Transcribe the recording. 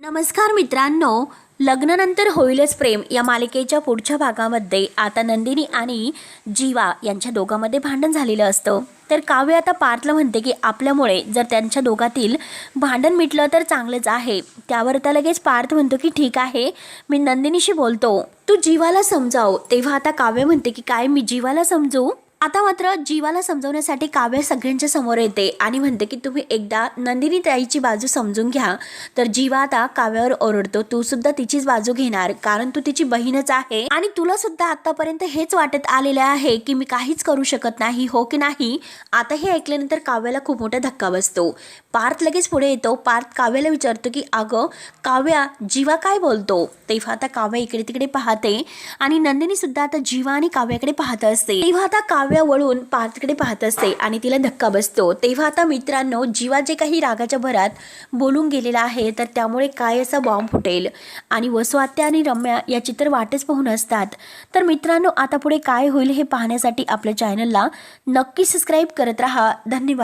नमस्कार मित्रांनो लग्नानंतर होईलच प्रेम या मालिकेच्या पुढच्या भागामध्ये आता नंदिनी आणि जीवा यांच्या दोघांमध्ये भांडण झालेलं असतं. तर काव्य आता पार्थला म्हणते की आपल्यामुळे जर त्यांच्या दोघातील भांडण मिटलं तर चांगलंच आहे. त्यावर आता लगेच पार्थ म्हणतो की ठीक आहे मी नंदिनीशी बोलतो. तू जीवाला समजाव. तेव्हा आता काव्य म्हणते की काय मी जीवाला समजू? आता मात्र जीवाला समजवण्यासाठी काव्य सगळ्यांच्या समोर येते आणि म्हणते की तुम्ही एकदा नंदिनी ताईची बाजू समजून घ्या. तर जीवा आता काव्यावर ओरडतो. तू सुद्धा तिचीच बाजू घेणार कारण तू तिची बहीणच आहे. आणि तुला सुद्धा आतापर्यंत हेच वाटत आलेले आहे की मी काहीच करू शकत नाही हो की नाही? आता हे ऐकल्यानंतर काव्याला खूप मोठा धक्का बसतो. पार्थ लगेच पुढे येतो. पार्थ काव्याला विचारतो की अगं काव्या जीवा काय बोलतो? तेव्हा आता काव्या इकडे तिकडे पाहते आणि नंदिनी सुद्धा आता जीवा आणि काव्याकडे पाहत असते. तेव्हा आता काव्या वळून पार्थकडे पाहत असते आणि तिला धक्का बसतो. तेव्हा आता मित्रांनो जीवा जे काही रागाच्या भरात बोलून गेलेला आहे तर त्यामुळे काय असा बॉम्ब फुटेल? आणि वसुआत्या आणि रम्या याची तर वाटच पाहून असतात. तर मित्रांनो आता पुढे काय होईल हे पाहण्यासाठी आपल्या चॅनलला नक्की सबस्क्राईब करत राहा. धन्यवाद.